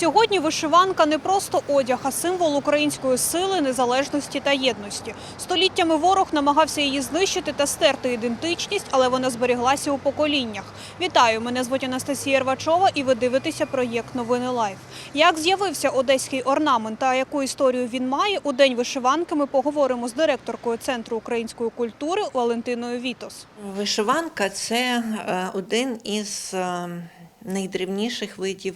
Сьогодні вишиванка не просто одяг, а символ української сили, незалежності та єдності. Століттями ворог намагався її знищити та стерти ідентичність, але вона зберіглася у поколіннях. Вітаю! Мене звуть Анастасія Рвачова, і ви дивитеся проєкт Новини Лайф. Як з'явився одеський орнамент та яку історію він має у день вишиванки? Ми поговоримо з директоркою центру української культури Валентиною Вітос. Вишиванка це е, один із е, найдревніших видів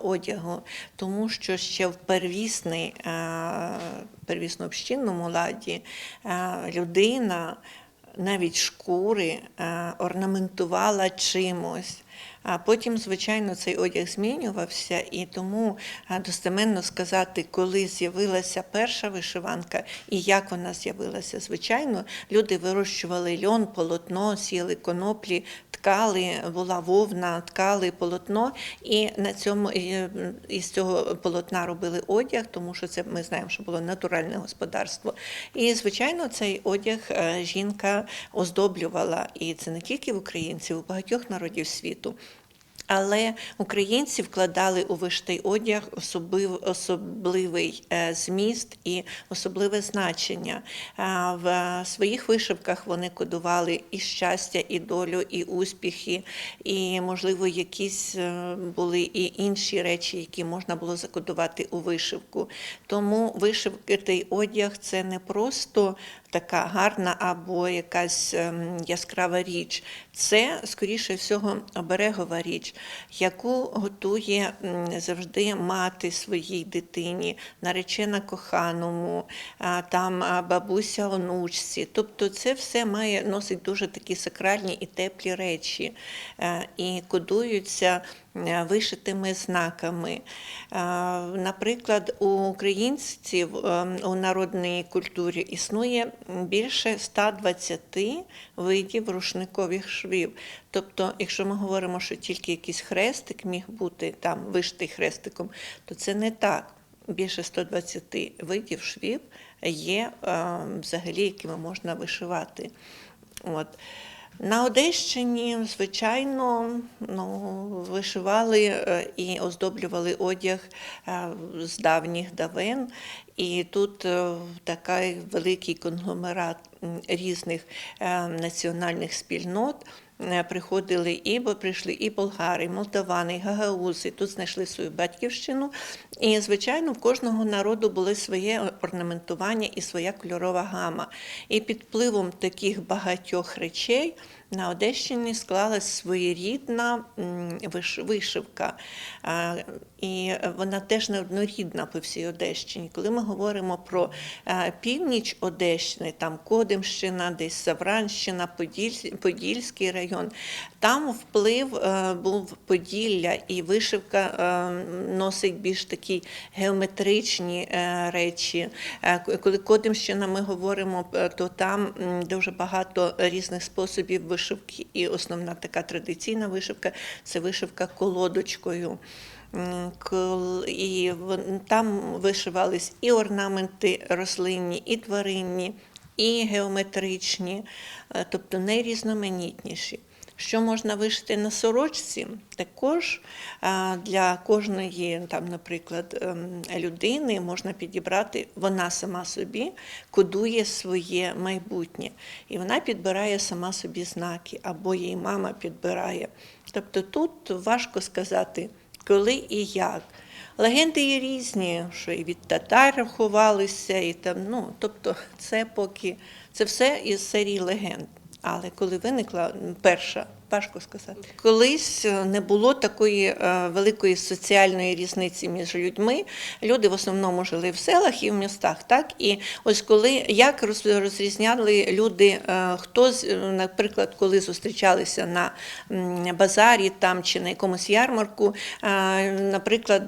одягу, тому що ще в первісний, е, первісно-общинному ладі людина навіть шкури орнаментувала чимось. А потім, звичайно, цей одяг змінювався, і тому достеменно сказати, коли з'явилася перша вишиванка і як вона з'явилася. Звичайно, люди вирощували льон, полотно, сіяли коноплі, ткали, була вовна, ткали полотно, і на цьому із цього полотна робили одяг, тому що це ми знаємо, що було натуральне господарство. І звичайно, цей одяг е, жінка оздоблювала, і це не тільки в українців, у багатьох народів світу. Але українці вкладали у виштий одяг особливий е, зміст і особливе значення. В своїх вишивках вони кодували і щастя, і долю, і успіхи, і, можливо, якісь е, були і інші речі, які можна було закодувати у вишивку. Тому вишивкий одяг це не просто така гарна або якась ем, яскрава річ. Це, скоріше всього, оберегова річ, яку готує завжди мати своїй дитині, наречена коханому, там бабуся онучці. Тобто це все має носить дуже такі сакральні і теплі речі, е, і кодуються вишитими знаками. Е, Наприклад, у українців е, у народній культурі існує більше 120 видів рушникових швів. Тобто, якщо ми говоримо, що тільки якийсь хрестик міг бути там вишитий хрестиком, то це не так. Більше 120 видів швів є е, взагалі, якими можна вишивати. От. На Одещині, звичайно, ну, вишивали е, і оздоблювали одяг е, з давніх давен. І тут е, такий великий конгломерат різних національних спільнот. Е, Приходили і прийшли і болгари, і молдавани, і гагаузи. Тут знайшли свою батьківщину. І, звичайно, в кожного народу були своє орнаментування і своя кольорова гама. І під впливом таких багатьох речей на Одещині склалась своєрідна вишивка. І вона теж не однорідна по всій Одещині. Коли ми говоримо про північ Одещини, там Кодимщина, десь Савранщина, Подільський район, там вплив е, був Поділля, і вишивка е, носить більш такі геометричні е, речі. Коли Кодимщина ми говоримо, то там дуже багато різних способів вишивки, і основна така традиційна вишивка це вишивка колодочкою. І там вишивались і орнаменти рослинні, і тваринні, і геометричні, е, тобто найрізноманітніші. Що можна вишити на сорочці, також для кожної, там, наприклад, ем, людини можна підібрати, вона сама собі кодує своє майбутнє. І вона підбирає сама собі знаки, або її мама підбирає. Тобто тут важко сказати, коли і як. Легенди є різні, що і від татар ховалися, і там, ну, тобто це поки це все із серії легенд. Але коли виникла перша, важко сказати, колись е, не було такої е, великої соціальної різниці між людьми. Люди в основному жили в селах і в містах. Так і ось коли як розрізняли люди, е, хто наприклад, коли зустрічалися на базарі там чи на якомусь ярмарку, наприклад,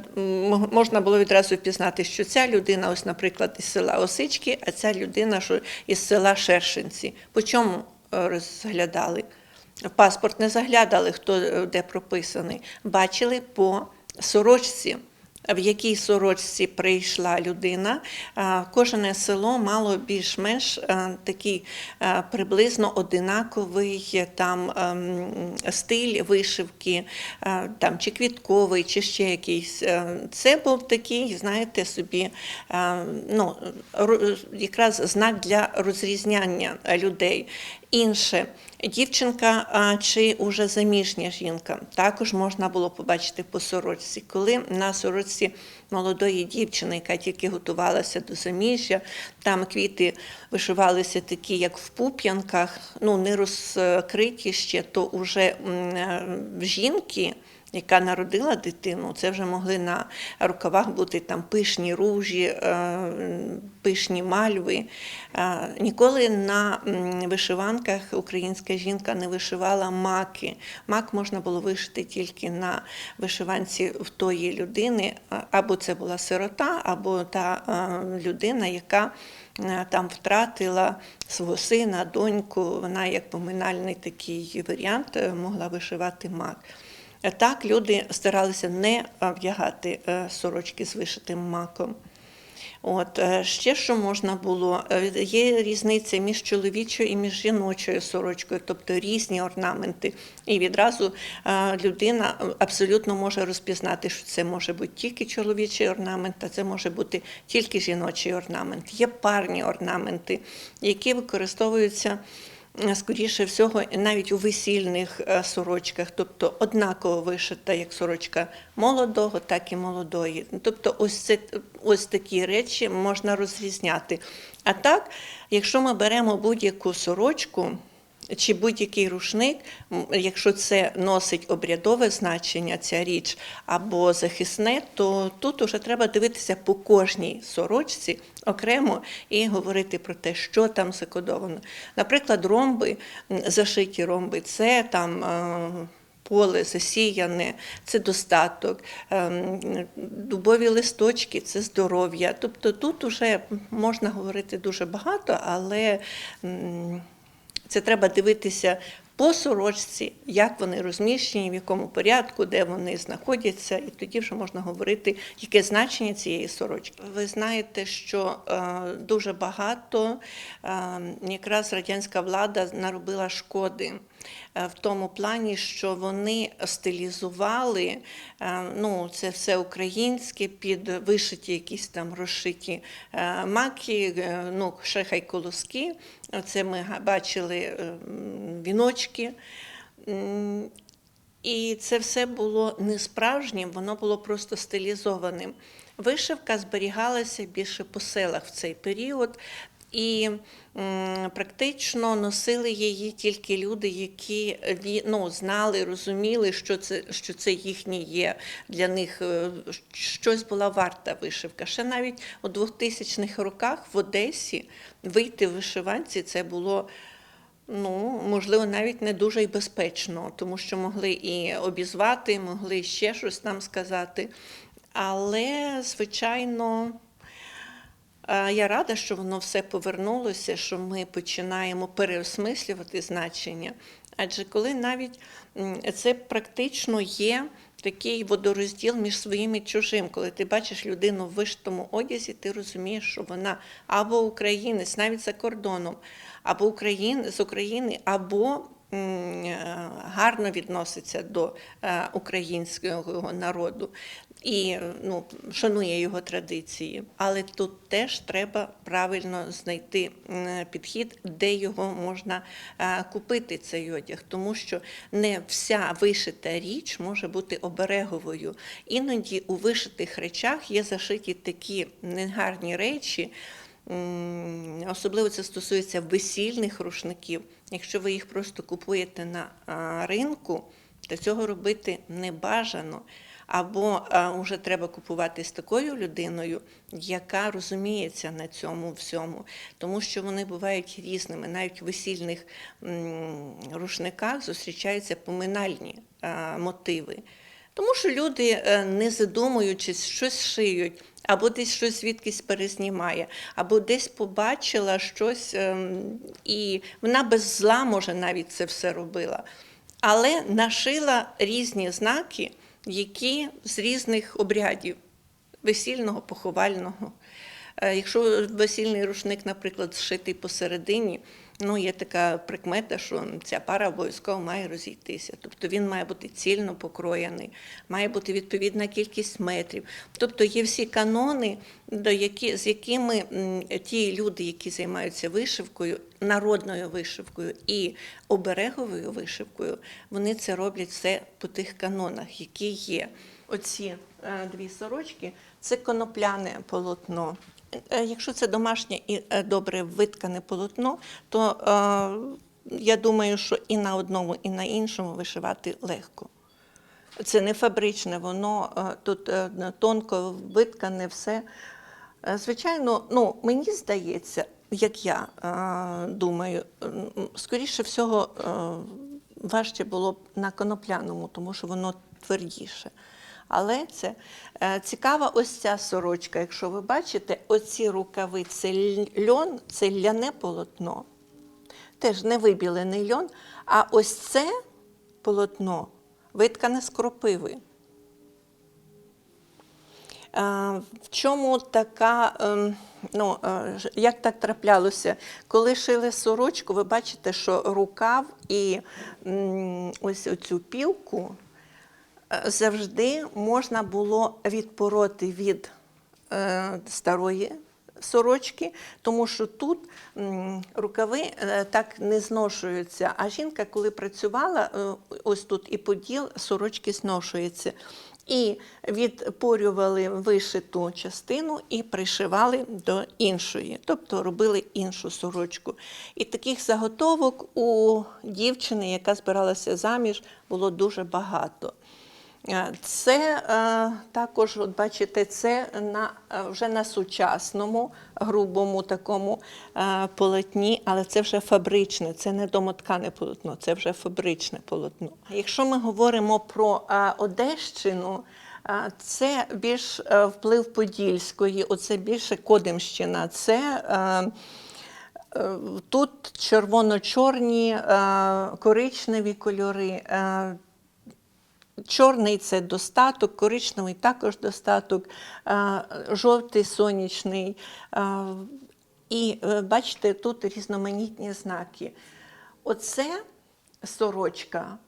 можна було відразу впізнати, що ця людина, ось, наприклад, із села Осички, а ця людина, що із села Шершинці. По чому розглядали? В паспорт не заглядали, хто е, де прописаний. Бачили по сорочці. В якій сорочці прийшла людина. Кожне село мало більш-менш е, такий е, приблизно одинаковий там ем, стиль вишивки, е, там чи квітковий, чи ще якийсь. Це був такий, знаєте, собі ну, якраз знак для розрізняння людей. Інше, дівчинка чи уже заміжня жінка, також можна було побачити по сорочці. Коли на сорочці молодої дівчини, яка тільки готувалася до заміжжя, там квіти вишивалися такі, як в пуп'янках, ну не розкриті ще, то вже е, жінки яка народила дитину, це вже могли на рукавах бути там пишні ружі, е, пишні мальви. Е, Ніколи на вишиванках українська жінка не вишивала маки. Мак можна було вишити тільки на вишиванці в тої людини, або це була сирота, або та е, людина, яка там втратила свого сина, доньку. Вона як поминальний такий варіант могла вишивати мак. Так, люди старалися не вдягати е, сорочки з вишитим маком. От е, ще що можна було, е, є різниця між чоловічою і між жіночою сорочкою, тобто різні орнаменти. І відразу людина абсолютно може розпізнати, що це може бути тільки чоловічий орнамент, а це може бути тільки жіночий орнамент. Є парні орнаменти, які використовуються. Скоріше всього, навіть у весільних е, сорочках, тобто однаково вишита як сорочка молодого, так і молодої. Тобто, ось це ось такі речі можна розрізняти. А так, якщо ми беремо будь-яку сорочку чи будь-який рушник, якщо це носить обрядове значення, ця річ або захисне, то тут вже треба дивитися по кожній сорочці окремо і говорити про те, що там закодовано. Наприклад, ромби, зашиті ромби, це там. е, Поле засіяне, це достаток, ем, дубові листочки це здоров'я. Тобто тут вже можна говорити дуже багато, але це треба дивитися по сорочці, як вони розміщені, в якому порядку, де вони знаходяться, і тоді вже можна говорити, яке значення цієї сорочки. Ви знаєте, що е, дуже багато е, якраз радянська влада наробила шкоди. е, В тому плані, що вони стилізували, ну це все українське, під вишиті якісь там розшиті маки, ну ще хай колоски. Це ми бачили е, м, віночки. І це все було не справжнім, воно було просто стилізованим. Вишивка зберігалася більше по селах в цей період. І практично носили її тільки люди, які ну, знали, розуміли, що це, що це їхнє є. Для них е, щось була варта вишивка. Ще навіть у 2000-х роках в Одесі вийти в вишиванці це було. Ну, можливо, навіть не дуже й безпечно, тому що могли і обізвати, могли ще щось там сказати. Але, звичайно, е, я рада, що воно все повернулося, що ми починаємо переосмислювати значення. Адже коли навіть це практично є такий водорозділ між своїм і чужим, коли ти бачиш людину в вишитому одязі, ти розумієш, що вона або українець, навіть за кордоном, або україн, з України, або е, гарно відноситься до е, українського народу і ну, шанує його традиції. Але тут теж треба правильно знайти підхід, де його можна е, купити цей одяг, тому що не вся вишита річ може бути обереговою. Іноді у вишитих речах є зашиті такі негарні речі. Особливо це стосується весільних рушників. Якщо ви їх просто купуєте на ринку, то цього робити не бажано. Або вже треба купувати з такою людиною, яка розуміється на цьому всьому, тому що вони бувають різними. Навіть в весільних рушниках зустрічаються поминальні мотиви. Тому що люди, е, не задумуючись, щось шиють, або десь щось звідкись перезнімає, або десь побачила щось, ем, і вона без зла, може, навіть це все робила. Але нашила різні знаки, які з різних обрядів. весільного, поховального. Е, Якщо весільний рушник, наприклад, зшитий посередині, ну є така прикмета, що ця пара обов'язково має розійтися. Тобто він має бути цільно покроєний, має бути відповідна кількість метрів. Тобто є всі канони, до які, з якими ті люди, які займаються вишивкою, народною вишивкою і обереговою вишивкою, вони це роблять все по тих канонах, які є. Оці е, дві сорочки це конопляне полотно. Е, Якщо це домашнє і е, добре виткане полотно, то е, я думаю, що і на одному, і на іншому вишивати легко. Це не фабричне, воно тут тонко виткане все. Звичайно, ну, мені здається, як я думаю, скоріше всього, важче було б на конопляному, тому що воно твердіше. Але це е, цікава ось ця сорочка. Якщо ви бачите, оці рукави це льон, це ляне полотно. Теж не вибілений льон, а ось це полотно виткане з кропиви. В чому така, ем, ну, е, як так траплялося? Коли шили сорочку, ви бачите, що рукав і ось оцю пілку завжди можна було відпороти від е, старої сорочки, тому що тут рукави е, так не зношуються. А жінка, коли працювала, е, ось тут і поділ сорочки зношується. І відпорювали вишиту частину і пришивали до іншої, тобто робили іншу сорочку. І таких заготовок у дівчини, яка збиралася заміж, було дуже багато. Е, Це е, також, от бачите, це на, е, вже на сучасному, грубому такому полотні, але це вже фабричне, це не домоткане полотно, це вже фабричне полотно. Якщо ми говоримо про Одещину, це більш вплив Подільської, оце більше Кодимщина. Це Тут червоно-чорні, коричневі кольори. Чорний це достаток, коричневий також достаток, жовтий сонячний. І е, бачите, тут різноманітні знаки. Оце сорочка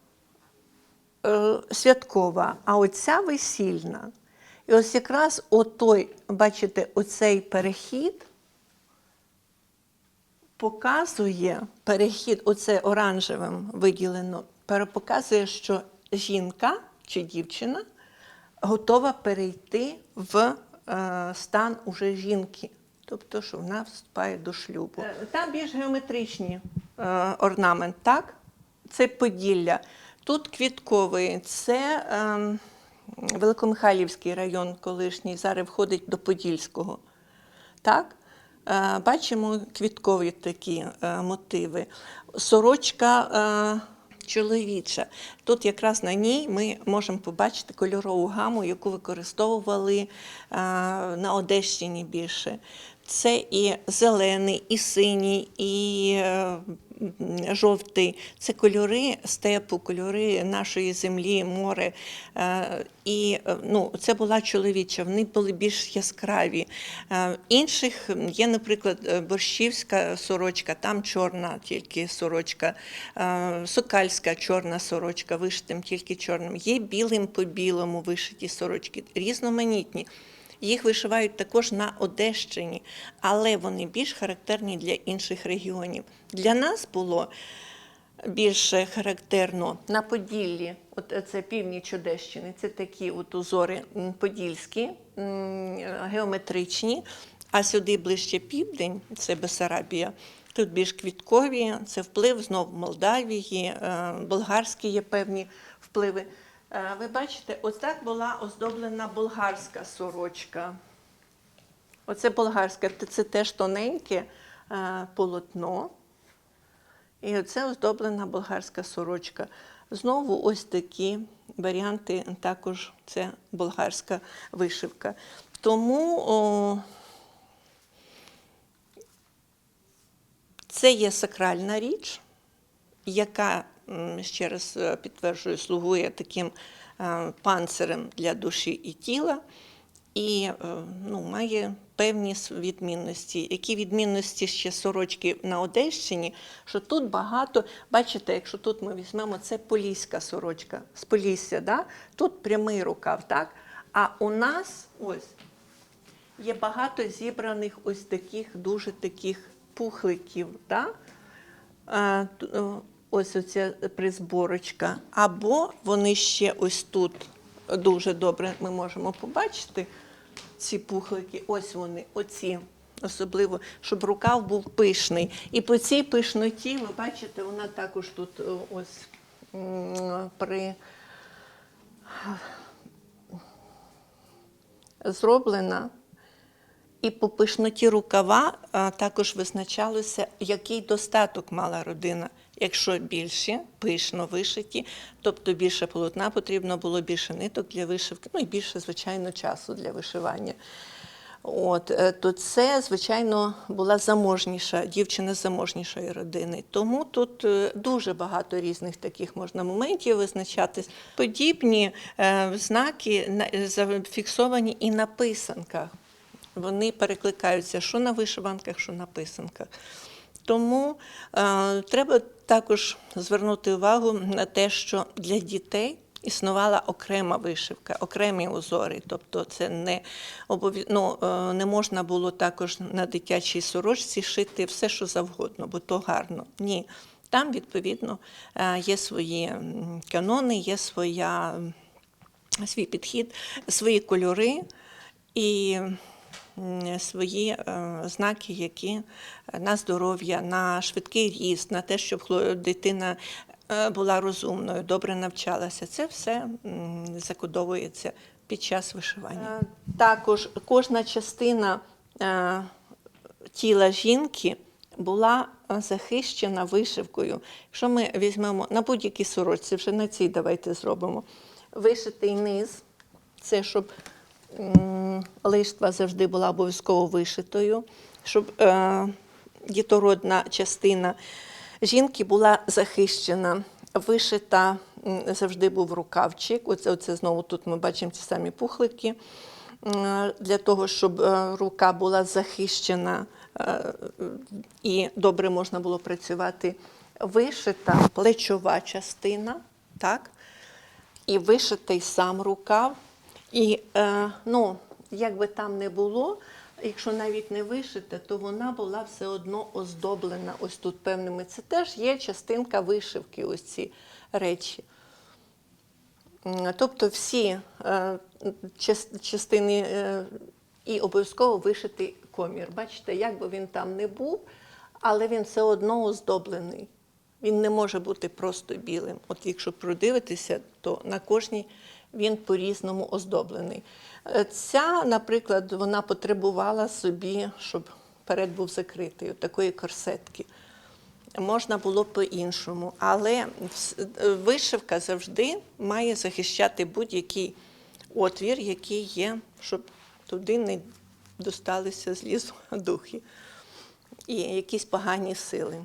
е, святкова, а оця весільна. І ось якраз отой, бачите, оцей перехід показує перехід, оце оранжевим виділено, показує, що жінка чи дівчина готова перейти в е, стан уже жінки. Тобто, що вона вступає до шлюбу. Там більш геометричні е, орнамент, так? Це Поділля. Тут квітковий, це е, Великомихайлівський район колишній, зараз входить до Подільського. Так? Е, Бачимо квіткові такі е, мотиви. Сорочка е, чоловіча. Тут якраз на ній ми можемо побачити кольорову гаму, яку використовували е, на Одещині більше. Це і зелений, і синій, і е, жовтий. Це кольори степу, кольори нашої землі, море. Е, І е, ну, це була чоловіча, вони були більш яскраві. Е, Інших є, наприклад, борщівська сорочка, там чорна тільки сорочка, сокальська чорна сорочка, вишитим тільки чорним. Є білим по білому вишиті сорочки, різноманітні. Їх вишивають також на Одещині, але вони більш характерні для інших регіонів. Для нас було більше характерно на Поділлі, от це північ Одещини, це такі от узори подільські, геометричні, а сюди ближче південь, це Бесарабія. Тут більш квіткові, це вплив знов Молдавії, е, болгарські є певні впливи. Е, Ви бачите, ось так була оздоблена болгарська сорочка. Оце болгарська, т- це теж тоненьке е, полотно. І оце оздоблена болгарська сорочка. Знову ось такі варіанти, також це болгарська вишивка. Тому о, це є сакральна річ, яка, ще раз е, підтверджую, слугує таким е, панцирем для душі і тіла. і е, ну, має певні відмінності. Які відмінності ще сорочки на Одещині? Що тут багато, бачите, якщо тут ми візьмемо, це поліська сорочка з Полісся, да? тут прямий рукав, так? А у нас ось є багато зібраних ось таких дуже таких пухликів. Да? Ось оця призборочка. Або вони ще ось тут дуже добре ми можемо побачити ці пухлики. Ось вони, оці. Особливо, щоб рукав був пишний. І по цій пишноті, ви бачите, вона також тут ось при зроблена. І по пишноті рукава також визначалося, який достаток мала родина. Якщо більше, пишно вишиті, тобто більше полотна потрібно було, більше ниток для вишивки, ну і більше, звичайно, часу для вишивання. От, е, то це, звичайно, була заможніша, дівчина з заможнішої родини. Тому тут е, дуже багато різних таких можна моментів визначати. Подібні е, знаки зафіксовані і на писанках. Вони перекликаються що на вишиванках, що на писанках. Тому е, треба також звернути увагу на те, що для дітей існувала окрема вишивка, окремі узори. Тобто це не, обов'я- ну, е, не можна було також на дитячій сорочці шити все, що завгодно, бо то гарно. Ні. Там, відповідно, е, є свої канони, є своя, свій підхід, свої кольори і свої е, знаки, які на здоров'я, на швидкий ріст, на те, щоб дитина е, була розумною, добре навчалася. Це все закодовується під час вишивання. Е, Також кожна частина тіла жінки була захищена вишивкою. Якщо ми візьмемо на будь-якій сорочці, вже на цій давайте зробимо. Вишитий низ, це щоб м, лиштва завжди була обов'язково вишитою, щоб е, дітородна частина жінки була захищена, вишита, завжди був рукавчик. Оце, оце знову тут ми бачимо ті самі пухлики. Для того, щоб е, рука була захищена е, і добре можна було працювати, вишита плечова частина, так? і вишитий сам рукав. І е, ну, як би там не було, якщо навіть не вишита, то вона була все одно оздоблена ось тут певними. Це теж є частинка вишивки, ось ці речі. Тобто всі е, частини е, і обов'язково вишитий комір. Бачите, як би він там не був, але він все одно оздоблений. Він не може бути просто білим. От якщо продивитися, то на кожній він по-різному оздоблений. Е, Ця, наприклад, вона потребувала собі, щоб перед був закритий, такої корсетки. Можна було по-іншому, але е, вишивка завжди має захищати будь-який отвір, який є, щоб туди не досталися злізу духи і якісь погані сили.